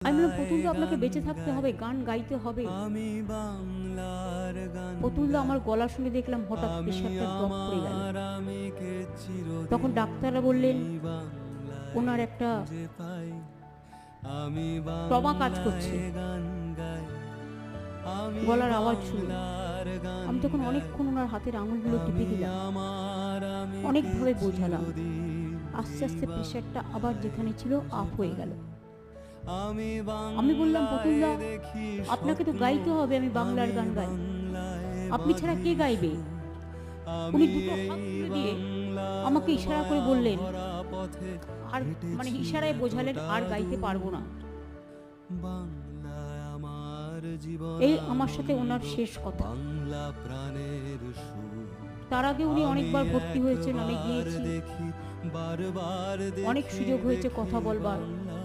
আমি বললাম প্রতুলদা আপনাকে বেঁচে থাকতে হবে গান গাইতে হবে। আমি বাংলার গান প্রতুলদা আমার গলা শুনে দেখলাম হঠাৎ প্রেশারটা ড্রপ গেল। তখন ডাক্তাররা বললেন ওনার একটা টমা কাজ করছে। গলার আওয়াজ শুনে আমি তখন অনেকক্ষণ ওনার হাতের আঙুলগুলো টিপে দিলাম। অনেকভাবে বোঝালাম। আস্তে আস্তে প্রেশারটা আবার যেখানে ছিল আপ হয়ে গেল। আমি বললাম দেখি আপনাকে তো গাইতে হবে আমি বাংলার গান গাই। আপনি ছাড়া কে গাইবে? উনি দুটো হাত তুলে দিয়ে আমাকে ইশারা করে বললেন আর মানে ইশারায় বোঝালেন আর গাইতে পারব না। এই আমার সাথে ওনার শেষ কথা। তার আগে উনি অনেকবার ভর্তি হয়েছেন আমি গিয়েছি। অনেক সুযোগ হয়েছে কথা বলবার। বাংলা